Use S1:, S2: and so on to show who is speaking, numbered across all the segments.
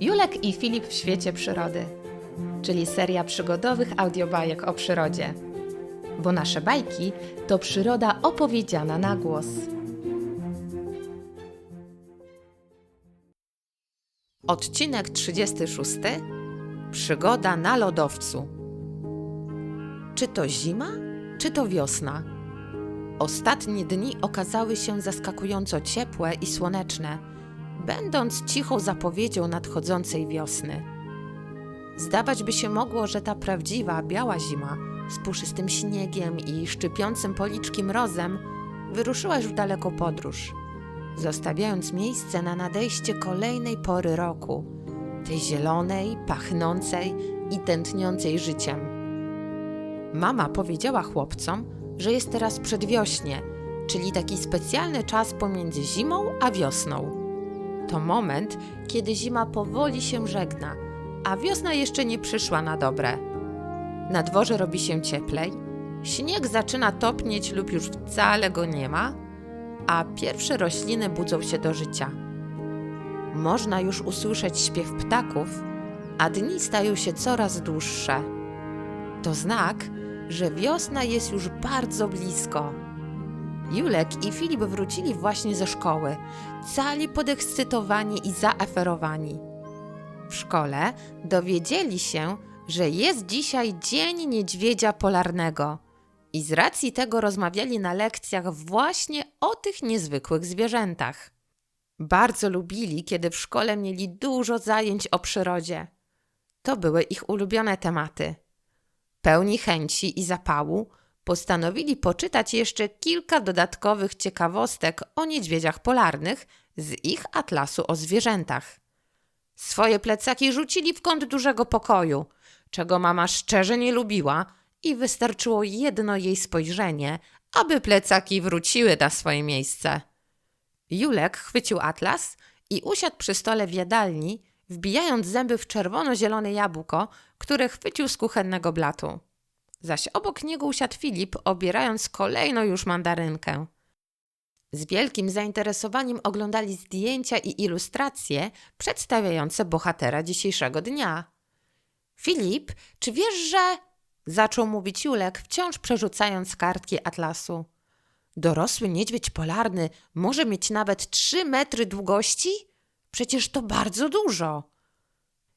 S1: Julek i Filip w świecie przyrody, czyli seria przygodowych audiobajek o przyrodzie. Bo nasze bajki to przyroda opowiedziana na głos. Odcinek 36. Przygoda na lodowcu. Czy to zima, czy to wiosna? Ostatnie dni okazały się zaskakująco ciepłe i słoneczne, będąc cichą zapowiedzią nadchodzącej wiosny. Zdawać by się mogło, że ta prawdziwa biała zima z puszystym śniegiem i szczypiącym policzki mrozem wyruszyła już w daleką podróż, zostawiając miejsce na nadejście kolejnej pory roku, tej zielonej, pachnącej i tętniącej życiem. Mama powiedziała chłopcom, że jest teraz przedwiośnie, czyli taki specjalny czas pomiędzy zimą a wiosną. To moment, kiedy zima powoli się żegna, a wiosna jeszcze nie przyszła na dobre. Na dworze robi się cieplej, śnieg zaczyna topnieć lub już wcale go nie ma, a pierwsze rośliny budzą się do życia. Można już usłyszeć śpiew ptaków, a dni stają się coraz dłuższe. To znak, że wiosna jest już bardzo blisko. Julek i Filip wrócili właśnie ze szkoły, cali podekscytowani i zaaferowani. W szkole dowiedzieli się, że jest dzisiaj Dzień Niedźwiedzia Polarnego i z racji tego rozmawiali na lekcjach właśnie o tych niezwykłych zwierzętach. Bardzo lubili, kiedy w szkole mieli dużo zajęć o przyrodzie. To były ich ulubione tematy. Pełni chęci i zapału, postanowili poczytać jeszcze kilka dodatkowych ciekawostek o niedźwiedziach polarnych z ich atlasu o zwierzętach. Swoje plecaki rzucili w kąt dużego pokoju, czego mama szczerze nie lubiła i wystarczyło jedno jej spojrzenie, aby plecaki wróciły na swoje miejsce. Julek chwycił atlas i usiadł przy stole w jadalni, wbijając zęby w czerwono-zielone jabłko, które chwycił z kuchennego blatu. Zaś obok niego usiadł Filip, obierając kolejną już mandarynkę. Z wielkim zainteresowaniem oglądali zdjęcia i ilustracje przedstawiające bohatera dzisiejszego dnia. Filip, czy wiesz, że... zaczął mówić Julek, wciąż przerzucając kartki atlasu. Dorosły niedźwiedź polarny może mieć nawet trzy metry długości? Przecież to bardzo dużo.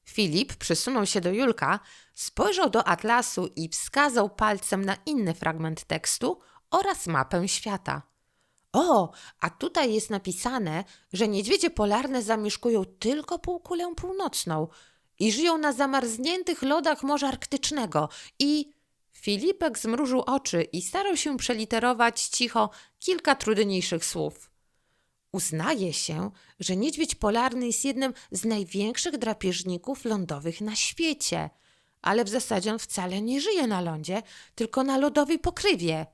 S1: Filip przysunął się do Julka, spojrzał do atlasu i wskazał palcem na inny fragment tekstu oraz mapę świata. O, a tutaj jest napisane, że niedźwiedzie polarne zamieszkują tylko półkulę północną i żyją na zamarzniętych lodach Morza Arktycznego i... Filipek zmrużył oczy i starał się przeliterować cicho kilka trudniejszych słów. Uznaje się, że niedźwiedź polarny jest jednym z największych drapieżników lądowych na świecie, ale w zasadzie on wcale nie żyje na lądzie, tylko na lodowej pokrywie.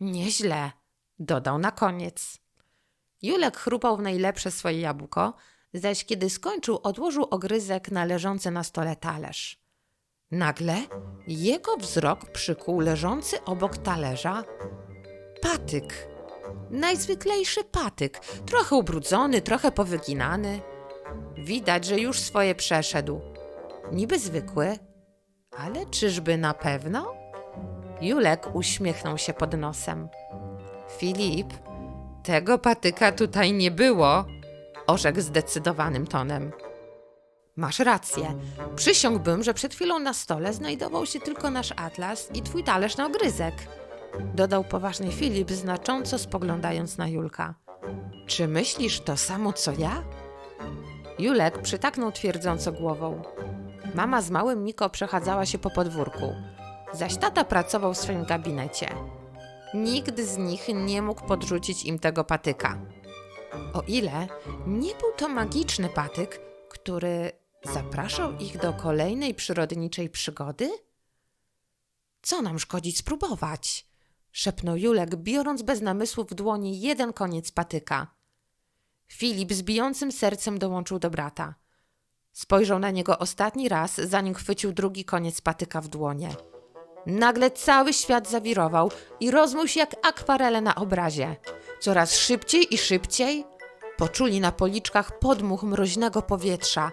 S1: Nieźle, dodał na koniec. Julek chrupał w najlepsze swoje jabłko, zaś kiedy skończył, odłożył ogryzek na leżący na stole talerz. Nagle jego wzrok przykuł leżący obok talerza patyk. Najzwyklejszy patyk, trochę ubrudzony, trochę powyginany. Widać, że już swoje przeszedł. Niby zwykły, ale czyżby na pewno? Julek uśmiechnął się pod nosem. Filip, tego patyka tutaj nie było, orzekł zdecydowanym tonem. Masz rację. Przysiągłbym, że przed chwilą na stole znajdował się tylko nasz atlas i twój talerz na ogryzek. Dodał poważnie Filip, znacząco spoglądając na Julka. Czy myślisz to samo co ja? Julek przytaknął twierdząco głową. Mama z małym Miko przechadzała się po podwórku, zaś tata pracował w swoim gabinecie. Nikt z nich nie mógł podrzucić im tego patyka. O ile nie był to magiczny patyk, który zapraszał ich do kolejnej przyrodniczej przygody? Co nam szkodzi spróbować? Szepnął Julek, biorąc bez namysłu w dłoni jeden koniec patyka. Filip z bijącym sercem dołączył do brata. Spojrzał na niego ostatni raz, zanim chwycił drugi koniec patyka w dłonie. Nagle cały świat zawirował i rozmył się jak akwarele na obrazie. Coraz szybciej i szybciej poczuli na policzkach podmuch mroźnego powietrza,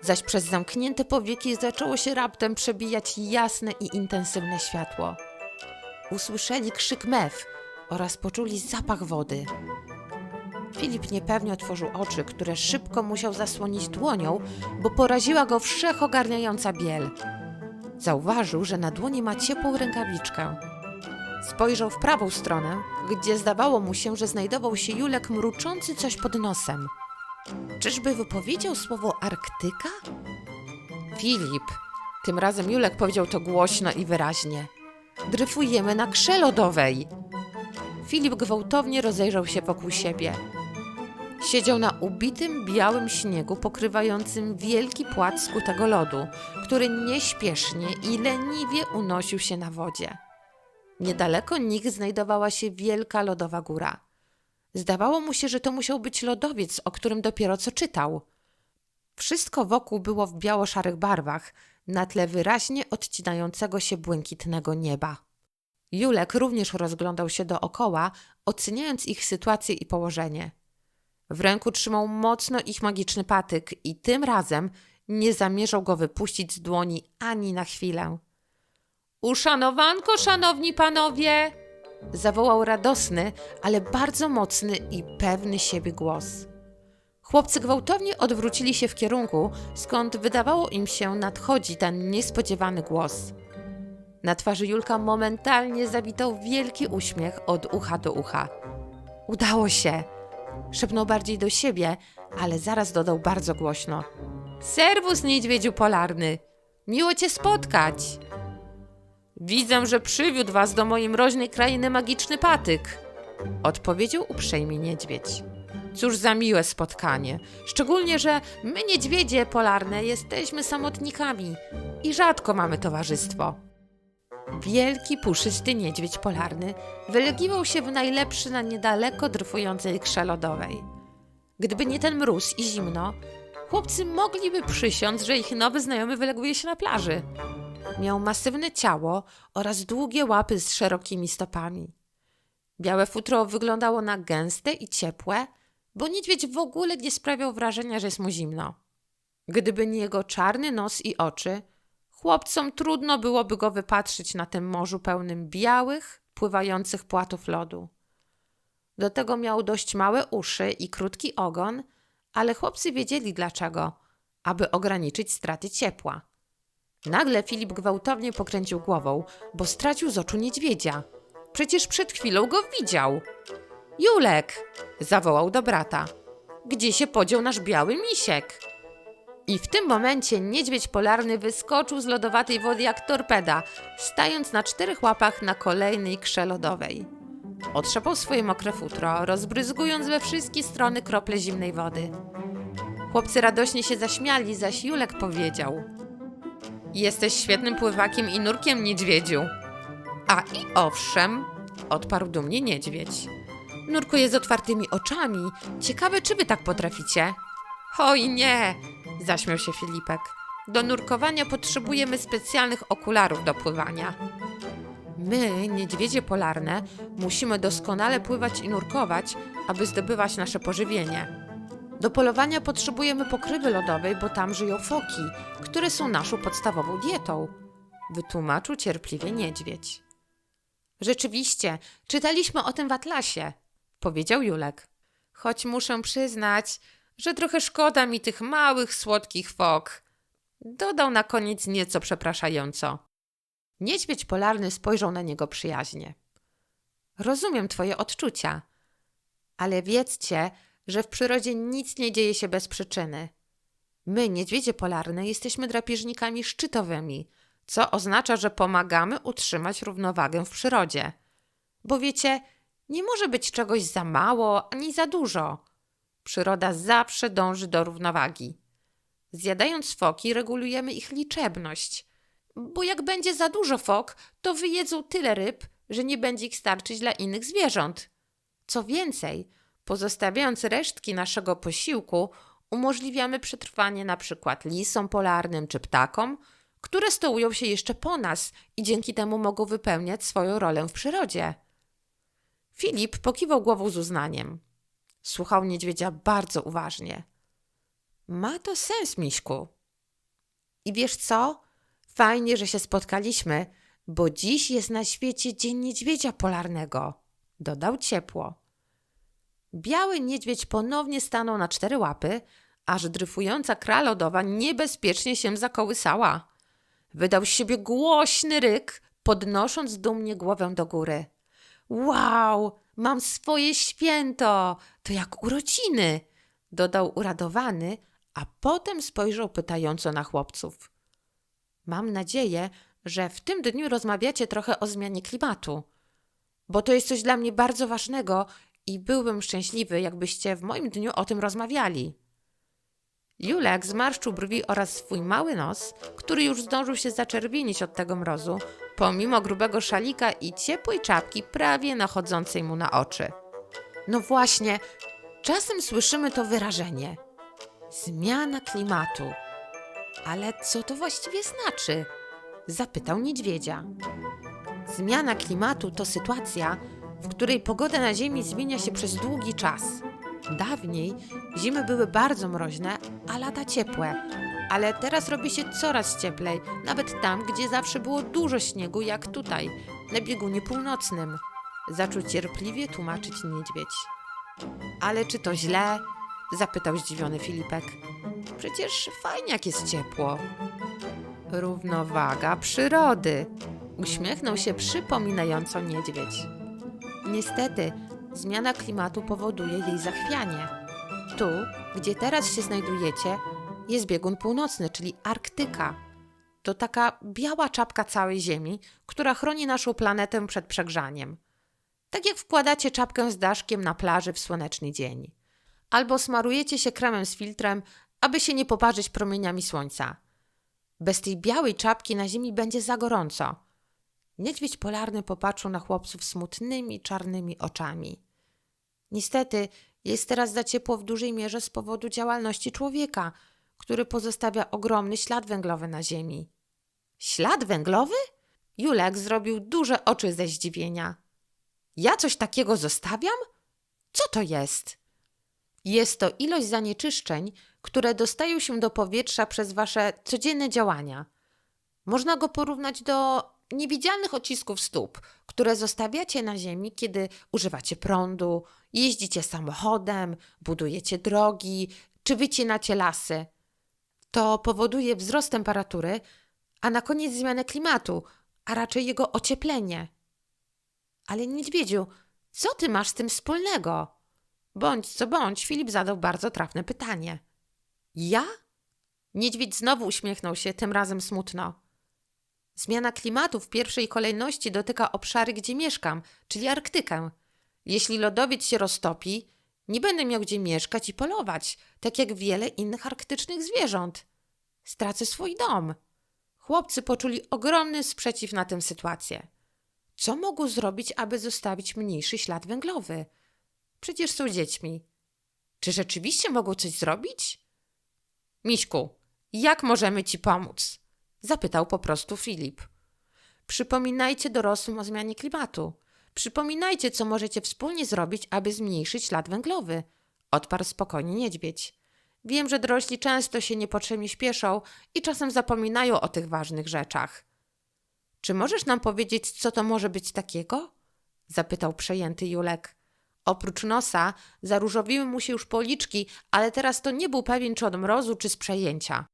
S1: zaś przez zamknięte powieki zaczęło się raptem przebijać jasne i intensywne światło. Usłyszeli krzyk mew oraz poczuli zapach wody. Filip niepewnie otworzył oczy, które szybko musiał zasłonić dłonią, bo poraziła go wszechogarniająca biel. Zauważył, że na dłoni ma ciepłą rękawiczkę. Spojrzał w prawą stronę, gdzie zdawało mu się, że znajdował się Julek mruczący coś pod nosem. Czyżby wypowiedział słowo Arktyka? Filip, tym razem Julek powiedział to głośno i wyraźnie. Dryfujemy na krze lodowej. Filip gwałtownie rozejrzał się wokół siebie. Siedział na ubitym białym śniegu pokrywającym wielki płat skutego lodu, który nieśpiesznie i leniwie unosił się na wodzie. Niedaleko nich znajdowała się wielka lodowa góra. Zdawało mu się, że to musiał być lodowiec, o którym dopiero co czytał. Wszystko wokół było w biało-szarych barwach, na tle wyraźnie odcinającego się błękitnego nieba. Julek również rozglądał się dookoła, oceniając ich sytuację i położenie. W ręku trzymał mocno ich magiczny patyk i tym razem nie zamierzał go wypuścić z dłoni ani na chwilę. Uszanowanko, szanowni panowie! zawołał radosny, ale bardzo mocny i pewny siebie głos. Chłopcy gwałtownie odwrócili się w kierunku, skąd wydawało im się nadchodzi ten niespodziewany głos. Na twarzy Julka momentalnie zawitał wielki uśmiech od ucha do ucha. Udało się! Szepnął bardziej do siebie, ale zaraz dodał bardzo głośno. Serwus, niedźwiedziu polarny! Miło cię spotkać! Widzę, że przywiódł was do mojej mroźnej krainy magiczny patyk. Odpowiedział uprzejmie niedźwiedź. Cóż za miłe spotkanie. Szczególnie, że my, niedźwiedzie polarne, jesteśmy samotnikami i rzadko mamy towarzystwo. Wielki, puszysty niedźwiedź polarny wylegiwał się w najlepszy na niedaleko dryfującej krze lodowej. Gdyby nie ten mróz i zimno, chłopcy mogliby przysiąc, że ich nowy znajomy wyleguje się na plaży. Miał masywne ciało oraz długie łapy z szerokimi stopami. Białe futro wyglądało na gęste i ciepłe, bo niedźwiedź w ogóle nie sprawiał wrażenia, że jest mu zimno. Gdyby nie jego czarny nos i oczy, chłopcom trudno byłoby go wypatrzyć na tym morzu pełnym białych, pływających płatów lodu. Do tego miał dość małe uszy i krótki ogon, ale chłopcy wiedzieli dlaczego, aby ograniczyć straty ciepła. Nagle Filip gwałtownie pokręcił głową, bo stracił z oczu niedźwiedzia. Przecież przed chwilą go widział. Julek! zawołał do brata. Gdzie się podział nasz biały misiek? I w tym momencie niedźwiedź polarny wyskoczył z lodowatej wody jak torpeda, stając na czterech łapach na kolejnej krze lodowej. Otrzepał swoje mokre futro, rozbryzgując we wszystkie strony krople zimnej wody. Chłopcy radośnie się zaśmiali, zaś Julek powiedział: Jesteś świetnym pływakiem i nurkiem, niedźwiedziu. A i owszem, odparł dumnie niedźwiedź. Nurkuję z otwartymi oczami. Ciekawe, czy wy tak potraficie? Oj nie, zaśmiał się Filipek. Do nurkowania potrzebujemy specjalnych okularów do pływania. My, niedźwiedzie polarne, musimy doskonale pływać i nurkować, aby zdobywać nasze pożywienie. Do polowania potrzebujemy pokrywy lodowej, bo tam żyją foki, które są naszą podstawową dietą. Wytłumaczył cierpliwie niedźwiedź. Rzeczywiście, czytaliśmy o tym w atlasie, powiedział Julek. Choć muszę przyznać, że trochę szkoda mi tych małych, słodkich fok. Dodał na koniec nieco przepraszająco. Niedźwiedź polarny spojrzał na niego przyjaźnie. Rozumiem twoje odczucia, ale wiedzcie, że w przyrodzie nic nie dzieje się bez przyczyny. My, niedźwiedzie polarne, jesteśmy drapieżnikami szczytowymi, co oznacza, że pomagamy utrzymać równowagę w przyrodzie. Bo wiecie, nie może być czegoś za mało ani za dużo. Przyroda zawsze dąży do równowagi. Zjadając foki, regulujemy ich liczebność, bo jak będzie za dużo fok, to wyjedzą tyle ryb, że nie będzie ich starczyć dla innych zwierząt. Co więcej, pozostawiając resztki naszego posiłku, umożliwiamy przetrwanie na przykład lisom polarnym czy ptakom, które stołują się jeszcze po nas i dzięki temu mogą wypełniać swoją rolę w przyrodzie. Filip pokiwał głową z uznaniem. Słuchał niedźwiedzia bardzo uważnie. Ma to sens, Miśku, I wiesz co? Fajnie, że się spotkaliśmy, bo dziś jest na świecie Dzień Niedźwiedzia Polarnego. Dodał ciepło. Biały niedźwiedź ponownie stanął na cztery łapy, aż dryfująca kra lodowa niebezpiecznie się zakołysała. Wydał z siebie głośny ryk, podnosząc dumnie głowę do góry. Wow, mam swoje święto! To jak urodziny! dodał uradowany, a potem spojrzał pytająco na chłopców. Mam nadzieję, że w tym dniu rozmawiacie trochę o zmianie klimatu, bo to jest coś dla mnie bardzo ważnego i byłbym szczęśliwy, jakbyście w moim dniu o tym rozmawiali. Julek zmarszczył brwi oraz swój mały nos, który już zdążył się zaczerwienić od tego mrozu, pomimo grubego szalika i ciepłej czapki prawie nachodzącej mu na oczy. No właśnie, czasem słyszymy to wyrażenie. Zmiana klimatu. Ale co to właściwie znaczy? Zapytał niedźwiedzia. Zmiana klimatu to sytuacja, w której pogoda na Ziemi zmienia się przez długi czas. Dawniej zimy były bardzo mroźne, a lata ciepłe, ale teraz robi się coraz cieplej, nawet tam, gdzie zawsze było dużo śniegu, jak tutaj, na biegunie północnym. Zaczął cierpliwie tłumaczyć niedźwiedź. Ale czy to źle? zapytał zdziwiony Filipek. Przecież fajnie, jak jest ciepło. Równowaga przyrody. Uśmiechnął się przypominająco niedźwiedź. Niestety, zmiana klimatu powoduje jej zachwianie. Tu, gdzie teraz się znajdujecie, jest biegun północny, czyli Arktyka. To taka biała czapka całej Ziemi, która chroni naszą planetę przed przegrzaniem. Tak jak wkładacie czapkę z daszkiem na plaży w słoneczny dzień. Albo smarujecie się kremem z filtrem, aby się nie poparzyć promieniami słońca. Bez tej białej czapki na ziemi będzie za gorąco. Niedźwiedź polarny popatrzył na chłopców smutnymi, czarnymi oczami. Niestety, jest teraz za ciepło w dużej mierze z powodu działalności człowieka, który pozostawia ogromny ślad węglowy na ziemi. Ślad węglowy? Julek zrobił duże oczy ze zdziwienia. Ja coś takiego zostawiam? Co to jest? Jest to ilość zanieczyszczeń, które dostają się do powietrza przez wasze codzienne działania. Można go porównać do niewidzialnych odcisków stóp, które zostawiacie na ziemi, kiedy używacie prądu, jeździcie samochodem, budujecie drogi czy wycinacie lasy. To powoduje wzrost temperatury, a na koniec zmianę klimatu, a raczej jego ocieplenie. Ale niedźwiedziu, co ty masz z tym wspólnego? Bądź co bądź, Filip zadał bardzo trafne pytanie. Ja? Niedźwiedź znowu uśmiechnął się, tym razem smutno. Zmiana klimatu w pierwszej kolejności dotyka obszary, gdzie mieszkam, czyli Arktykę. Jeśli lodowiec się roztopi, nie będę miał gdzie mieszkać i polować, tak jak wiele innych arktycznych zwierząt. Stracę swój dom. Chłopcy poczuli ogromny sprzeciw na tę sytuację. Co mogą zrobić, aby zostawić mniejszy ślad węglowy? Przecież są dziećmi. Czy rzeczywiście mogą coś zrobić? Miśku, jak możemy ci pomóc? Zapytał po prostu Filip. Przypominajcie dorosłym o zmianie klimatu. Przypominajcie, co możecie wspólnie zrobić, aby zmniejszyć ślad węglowy. Odparł spokojnie niedźwiedź. Wiem, że dorośli często się niepotrzebnie śpieszą i czasem zapominają o tych ważnych rzeczach. Czy możesz nam powiedzieć, co to może być takiego? Zapytał przejęty Julek. Oprócz nosa zaróżowiły mu się już policzki, ale teraz to nie był pewien czy od mrozu, czy z przejęcia.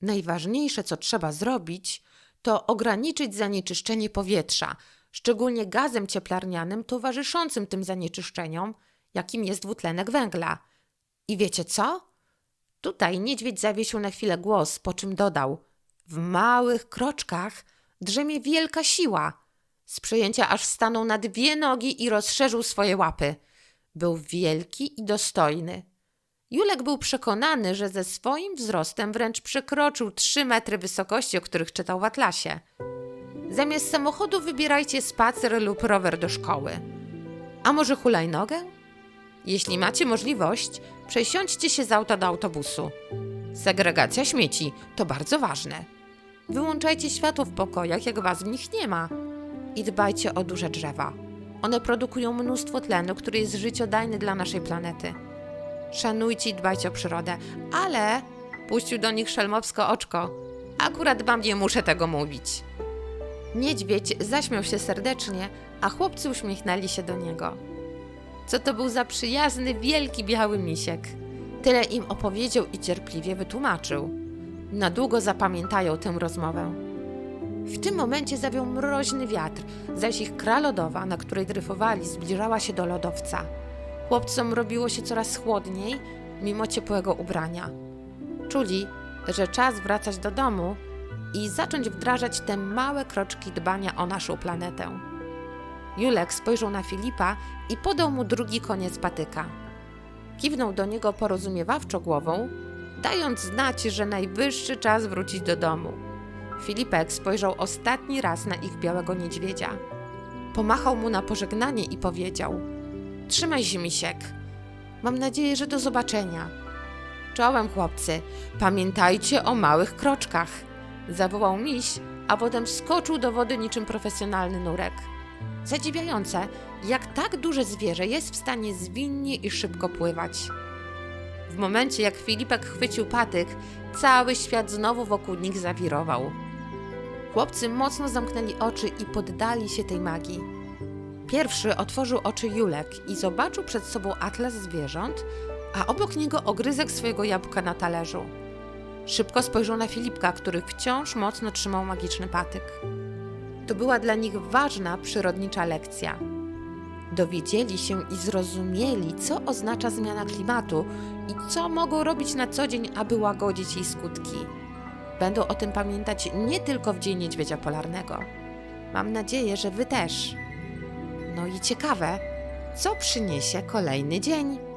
S1: Najważniejsze, co trzeba zrobić, to ograniczyć zanieczyszczenie powietrza, szczególnie gazem cieplarnianym towarzyszącym tym zanieczyszczeniom, jakim jest dwutlenek węgla. I wiecie co? Tutaj niedźwiedź zawiesił na chwilę głos, po czym dodał: W małych kroczkach drzemie wielka siła. Z przejęcia aż stanął na dwie nogi i rozszerzył swoje łapy. Był wielki i dostojny. Julek był przekonany, że ze swoim wzrostem wręcz przekroczył trzy metry wysokości, o których czytał w atlasie. Zamiast samochodu wybierajcie spacer lub rower do szkoły. A może hulajnogę? Jeśli macie możliwość, przesiądźcie się z auta do autobusu. Segregacja śmieci to bardzo ważne. Wyłączajcie światło w pokojach, jak was w nich nie ma. I dbajcie o duże drzewa. One produkują mnóstwo tlenu, który jest życiodajny dla naszej planety. Szanujcie i dbajcie o przyrodę, ale puścił do nich szelmowsko oczko. Akurat wam nie muszę tego mówić. Niedźwiedź zaśmiał się serdecznie, a chłopcy uśmiechnęli się do niego. Co to był za przyjazny, wielki biały misiek. Tyle im opowiedział i cierpliwie wytłumaczył. Na długo zapamiętają tę rozmowę. W tym momencie zawiał mroźny wiatr, zaś ich kra lodowa, na której dryfowali, zbliżała się do lodowca. Chłopcom robiło się coraz chłodniej, mimo ciepłego ubrania. Czuli, że czas wracać do domu i zacząć wdrażać te małe kroczki dbania o naszą planetę. Julek spojrzał na Filipa i podał mu drugi koniec patyka. Kiwnął do niego porozumiewawczo głową, dając znać, że najwyższy czas wrócić do domu. Filipek spojrzał ostatni raz na ich białego niedźwiedzia. Pomachał mu na pożegnanie i powiedział: Trzymaj się, misiek. Mam nadzieję, że do zobaczenia. Czołem, chłopcy, pamiętajcie o małych kroczkach. Zawołał miś, a potem skoczył do wody niczym profesjonalny nurek. Zadziwiające, jak tak duże zwierzę jest w stanie zwinnie i szybko pływać. W momencie, jak Filipek chwycił patyk, cały świat znowu wokół nich zawirował. Chłopcy mocno zamknęli oczy i poddali się tej magii. Pierwszy otworzył oczy Julek i zobaczył przed sobą atlas zwierząt, a obok niego ogryzek swojego jabłka na talerzu. Szybko spojrzał na Filipka, który wciąż mocno trzymał magiczny patyk. To była dla nich ważna przyrodnicza lekcja. Dowiedzieli się i zrozumieli, co oznacza zmiana klimatu i co mogą robić na co dzień, aby łagodzić jej skutki. Będą o tym pamiętać nie tylko w Dzień Niedźwiedzia Polarnego. Mam nadzieję, że Wy też. No i ciekawe, co przyniesie kolejny dzień.